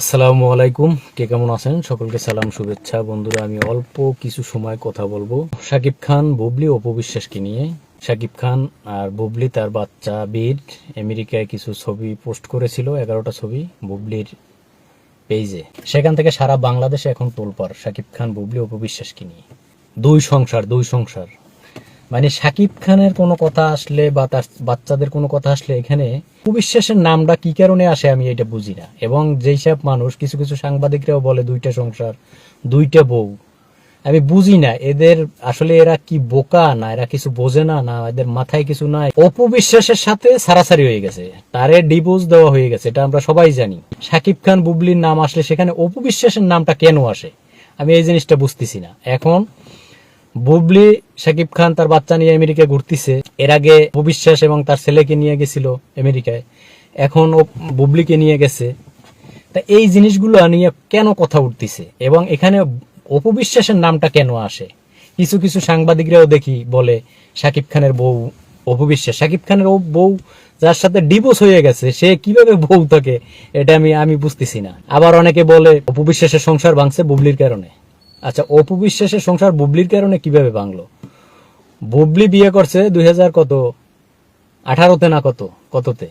আসসালামু আলাইকুম। কে কেমন আছেন? সকলকে সালাম, শুভেচ্ছা। বন্ধুরা, আমি অল্প কিছু সময় কথা বলব শাকিব খান, বুবলি অপবিশ্বাসকে নিয়ে। শাকিব খান আর বুবলি তার বাচ্চা বীর আমেরিকায় কিছু ছবি পোস্ট করেছিল, এগারোটা ছবি বুবলির পেজে। সেখান থেকে সারা বাংলাদেশে এখন তোলপার শাকিব খান, বুবলি অপবিশ্বাসকে নিয়ে। দুই সংসার দুই সংসার। মানে শাকিব খানের কোনো কথা আসলে বা তার বাচ্চাদের কোনো কথা আসলে এখানে অবিশ্বাসের নামটা কি কারণে আসে আমি এটা বুঝি না। এবং যেই সব মানুষ, কিছু কিছু সাংবাদিকরাও বলে দুইটা সংসার, দুইটা বউ। আমি বুঝি না এদের আসলে এরা কি বোকা না, এরা কিছু বোঝে না না এদের মাথায় কিছু নাই। অপবিশ্বাসের সাথে সারাসারি হয়ে গেছে। তারে ডিভোর্স দেওয়া হয়ে গেছে, এটা আমরা সবাই জানি। সাকিব খান, বুবলির নাম আসলে সেখানে অপবিশ্বাসের নামটা কেন আসে? আমি এই জিনিসটা বুঝতেছি না। এখন বুবলি শাকিব খান তার বাচ্চা নিয়ে আমেরিকা ঘুরতেছে। এর আগে অবিশ্বাস এবং তার ছেলেকে নিয়ে গেছিল আমেরিকায়। এখন ও বুবলিকে নিয়ে গেছে। তা এই জিনিসগুলো নিয়ে কেন কথা উঠতেছে? এবং এখানে অপবিশ্বাসের নামটা কেন আসে? কিছু কিছু সাংবাদিকরাও দেখি বলে শাকিব খানের বউ অপবিশ্বাস শাকিব খানের ও বউ যার সাথে ডিভোর্স হয়ে গেছে, সে কীভাবে বউ থাকে এটা আমি আমি বুঝতেছি না। আবার অনেকে বলে অপবিশ্বাসের সংসার ভাঙছে বুবলির কারণে। আচ্ছা অপু বিশ্বাসের সংসার বুবলির কারণে কীভাবে ভাঙলো? বুবলি বিয়ে করছে দুই হাজার কত? আঠারোতে না কত? কততে?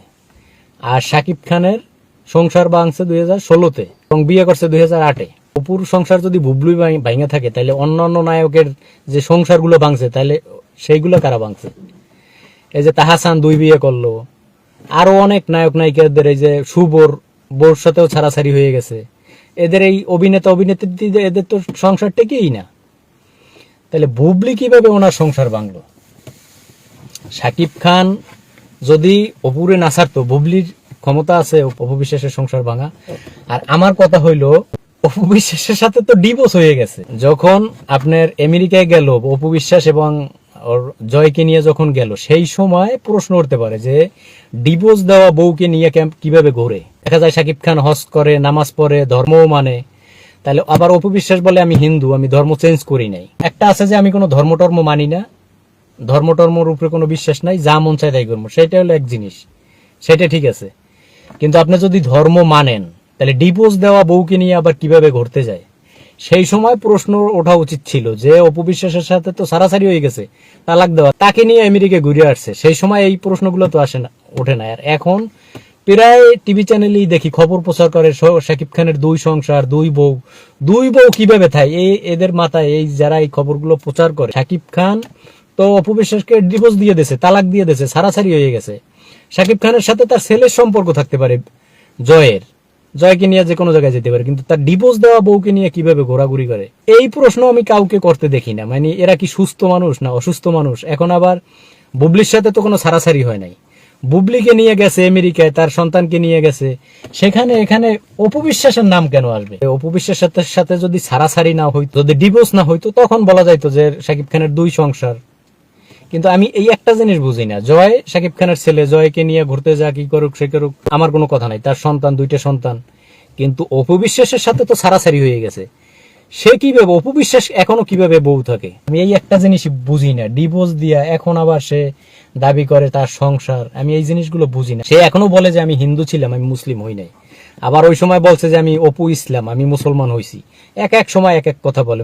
আর শাকিব খানের সংসার ভাঙছে দুই হাজার ষোলোতে এবং বিয়ে করছে দুই হাজার আটে। অপুর সংসার যদি বুবলি ভাঙে থাকে, তাহলে অন্য অন্য নায়কের যে সংসারগুলো ভাঙছে, তাহলে সেইগুলো কারা ভাঙছে? এই যে তাহাসান দুই বিয়ে করল। আরও অনেক নায়ক নায়িকাদের এই যে সুবর, বোর সাথেও ছাড়াছাড়ি হয়ে গেছে। এদের এই অভিনেতা অভিনেত্রী এদের তো সংসার টেকেই না। তাহলে বুবলি কীভাবে ওনার সংসার ভাঙলো? সাকিব খান যদি অপুরে না ছাড়তো, বুবলির ক্ষমতা আছে অপবিশ্বাসের সংসার ভাঙা। আর আমার কথা হইল অপবিশ্বাসের সাথে তো ডিভোর্স হয়ে গেছে। যখন আপনার আমেরিকায় গেল অপবিশ্বাস এবং ওর জয়কে নিয়ে যখন গেল, সেই সময় প্রশ্ন উঠতে পারে যে ডিভোর্স দেওয়া বউকে নিয়ে ক্যাম্প কীভাবে ঘোরে? দেখা যায় সাকিব খান হজ করে, নামাজ পড়ে, ধর্মও মানে। তাহলে আবার অপবিশ্বাস বলে, আমি হিন্দু, আমি ধর্ম চেঞ্জ করি নাই। একটা আছে যে, আমি কোনো ধর্ম টর্ম মানি না। ধর্ম টর্মর উপরে কোনো বিশ্বাস নাই, যা মন চায় তাই করব। সেটা হলো এক জিনিস। সেটা ঠিক আছে। কিন্তু আপনি যদি ধর্ম মানেন, তাহলে ডিভোর্স দেওয়া বউকে নিয়ে আবার কীভাবে ঘুরতে যায়? সেই সময় প্রশ্ন ওঠা উচিত ছিল যে অপবিশ্বাসের সাথে তো সারাসারি হয়ে গেছে, তালাক দেওয়া। তাকে নিয়ে আমেরিকা ঘুরে আসছে। সেই সময় এই প্রশ্নগুলো তো আসে না, ওঠে না। আর এখন প্রায় টিভি চ্যানেলেই দেখি, খবর প্রচার করে শাকিব খানের দুই সংসার, দুই বউ। দুই বউ কীভাবে থাকে এই, এদের মাথায়, এই যারা এই খবরগুলো প্রচার করে, শাকিব খান তো অপবিশ্বাসকে ডিভোর্স দিয়ে দিয়েছে, তালাক দিয়ে দিয়েছে, সারাসারি হয়ে গেছে। শাকিব খানের সাথে তার ছেলের সম্পর্ক থাকতে পারে, জয়ের। জয়কে নিয়ে যে কোনো জায়গায় যেতে পারে, কিন্তু তার ডিভোর্স দেওয়া বউকে নিয়ে কীভাবে ঘোরাঘুরি করে? এই প্রশ্ন আমি কাউকে করতে দেখি না। মানে এরা কি সুস্থ মানুষ না অসুস্থ মানুষ? এখন আবার বুবলির সাথে তো কোনো সারাসারি হয় নাই। বুবলিকে নিয়ে গেছে আমেরিকায়, তার সন্তানকে নিয়ে গেছে। সেখানে, এখানে অপবিশ্বাসের নাম কেন আসবে? অপবিশ্বাসের সাথে- যদি সারাসারি না হইতো, যদি ডিভোর্স না হইতো, তখন বলা যাইতো যে শাকিব খানের দুই সংসার। কিন্তু আমি এই একটা জিনিস বুঝি না। জয় শাকিব খানের ছেলে, জয়কে নিয়ে ঘুরতে যা, কি করুক, সে করুক, আমার কোনো কথা নাই। তার সন্তান, দুইটা সন্তান। কিন্তু অপবিশ্বাসের সাথে তো সারাসারি হয়ে গেছে। সে কীভাবে অপবিশ্বাস এখনও কীভাবে বউ থাকে? আমি এই একটা জিনিস বুঝি না। ডিভোর্স দিয়া এখন আবার সে দাবি করে তার সংসার। আমি এই জিনিসগুলো বুঝি না। সে এখনও বলে যে আমি হিন্দু ছিলাম, আমি মুসলিম হই নাই। আবার ওই সময় বলছে যে আমি অপু ইসলাম, আমি মুসলমান হইছি। এক এক সময় এক এক কথা বলে।